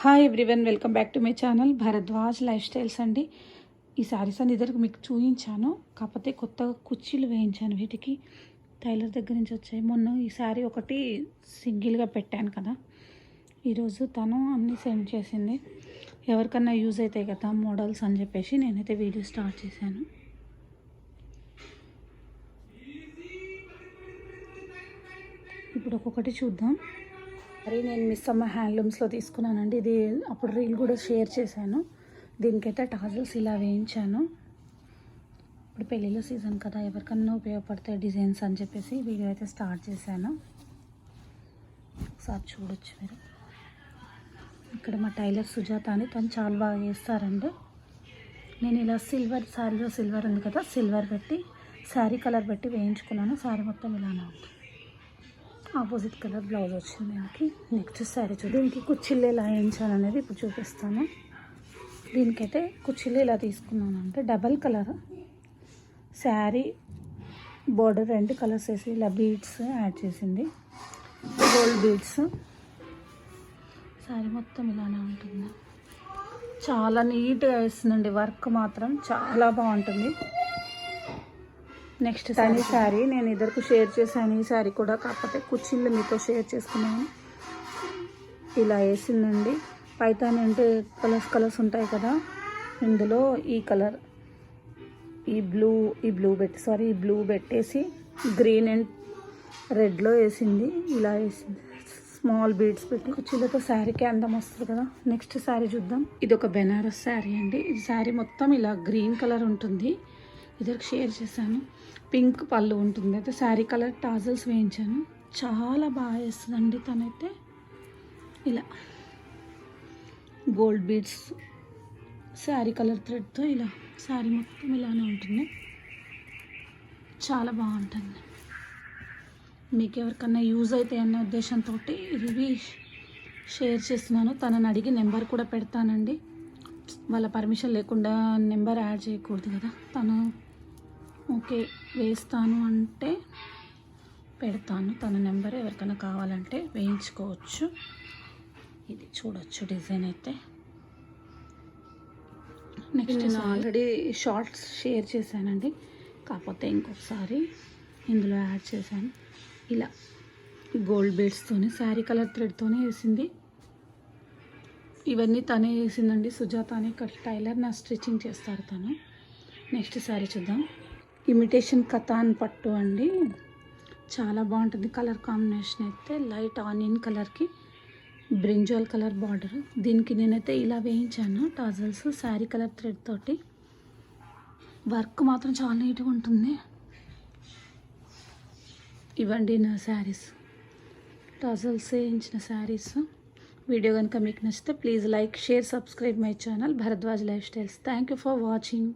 Hi everyone welcome back to my channel Bharadwaj life styles అండి. ఈ శారీస్ అని ఇద్దరికి మీకు చూపించాను కాకపోతే కొత్తగా కుర్చీలు వేయించాను వీటికి. టైలర్ దగ్గర నుంచి వచ్చాయి. మొన్న ఈ శారీ ఒకటి సింగిల్గా పెట్టాను కదా. ఈరోజు తను అన్నీ సెండ్ చేసింది. ఎవరికన్నా యూజ్ అవుతాయి కదా మోడల్స్ అని చెప్పేసి నేనైతే వీడియో స్టార్ట్ చేశాను. ఇప్పుడు ఒక్కొక్కటి చూద్దాం. మరి నేను మిస్ అమ్మ హ్యాండ్లూమ్స్లో తీసుకున్నానండి. ఇది అప్పుడు రీల్ కూడా షేర్ చేశాను. దీనికైతే టాజల్స్ ఇలా వేయించాను. ఇప్పుడు పెళ్ళిళ్ళ సీజన్ కదా ఎవరికన్నా ఉపయోగపడతాయి డిజైన్స్ అని చెప్పేసి వీడియో అయితే స్టార్ట్ చేశాను. ఒకసారి చూడొచ్చు మీరు. ఇక్కడ మా టైలర్ సుజాత అని తను చాలా బాగా చేస్తారండి. నేను ఇలా సిల్వర్ శారీలో సిల్వర్ ఉంది కదా సిల్వర్ పెట్టి శారీ కలర్ పెట్టి వేయించుకున్నాను. శారీ మొత్తం ఇలానే ఉంటుంది ఆపోజిట్ కలర్ బ్లౌజ్ వచ్చింది దీనికి. నెక్స్ట్ శారీ చూ దీనికి కుచ్చిళ్ళు ఎలా వేయించాలి అనేది ఇప్పుడు చూపిస్తాను. దీనికైతే కుచ్చిళ్ళు ఇలా తీసుకున్నాను అంటే డబల్ కలర్. శారీ బోర్డర్ రెండు కలర్స్ వేసి ఇలా బీడ్స్ యాడ్ చేసింది. Gold beads. శారీ మొత్తం ఇలానే ఉంటుంది. చాలా నీట్గా వేస్తుందండి. వర్క్ మాత్రం చాలా బాగుంటుంది. నెక్స్ట్ శారీ శారీ నేను ఇద్దరికి షేర్ చేశాను. ఈ శారీ కూడా కాకపోతే కుర్చీలు మీతో షేర్ చేసుకున్నాను ఇలా వేసిందండి. పైతాని అంటే కలర్స్ కలర్స్ ఉంటాయి కదా. ఇందులో ఈ కలర్ ఈ బ్లూ ఈ బ్లూ పెట్టి సారీ ఈ బ్లూ పెట్టేసి గ్రీన్ అండ్ రెడ్లో వేసింది. ఇలా వేసింది. స్మాల్ బీడ్స్ పెట్టి కుర్చీలతో శారీకి అందం వస్తుంది కదా. నెక్స్ట్ శారీ చూద్దాం. ఇది ఒక బెనారస్ శారీ అండి. ఈ శారీ మొత్తం ఇలా గ్రీన్ కలర్ ఉంటుంది. ఇద్దరికి షేర్ చేశాను. పింక్ పళ్ళు ఉంటుంది. అయితే శారీ కలర్ టాజల్స్ వేయించాను. చాలా బాగా వేస్తుందండి తనైతే. ఇలా. గోల్డ్ బీడ్స్ శారీ కలర్ థ్రెడ్తో ఇలా శారీ మొత్తం ఇలానే ఉంటుంది. చాలా బాగుంటుంది. మీకు ఎవరికన్నా యూజ్ అయితే అన్న ఉద్దేశంతో ఇవి షేర్ చేస్తున్నాను. తనని అడిగి నెంబర్ కూడా పెడతానండి. వాళ్ళ పర్మిషన్ లేకుండా నెంబర్ యాడ్ చేయకూడదు కదా. తను ఓకే వేస్తాను అంటే పెడతాను. తన నెంబర్ ఎవరికైనా కావాలంటే వేయించుకోవచ్చు. ఇది చూడొచ్చు డిజైన్ అయితే. నెక్స్ట్ నేను ఆల్రెడీ షార్ట్స్ షేర్ చేశానండి. కాకపోతే ఇంకొకసారి ఇందులో యాడ్ చేశాను. ఇలా గోల్డ్ బీడ్స్తోనే శారీ కలర్ థ్రెడ్తోనే వేసింది. ఇవన్నీ తనే వేసిందండి. సుజాత అని టైలర్ నా స్టిచ్చింగ్ చేస్తారు తను. నెక్స్ట్ శారీ చూద్దాం. ఇమిటేషన్ కథాన్ పట్టు అండి. చాలా బాగుంటుంది కలర్ కాంబినేషన్ అయితే. లైట్ ఆనియన్ కలర్కి బ్రింజాల్ కలర్ బార్డర్. దీనికి నేనైతే ఇలా వేయించాను. టాజల్స్ శారీ కలర్ థ్రెడ్ తోటి. వర్క్ మాత్రం చాలా నీట్గా ఉంటుంది. ఇవ్వండి నా శారీస్. టాజల్స్ వేయించిన శారీస్. వీడియో కనుక మీకు నచ్చితే please like share subscribe my channel. Bharadwaj life styles. Thank you for watching.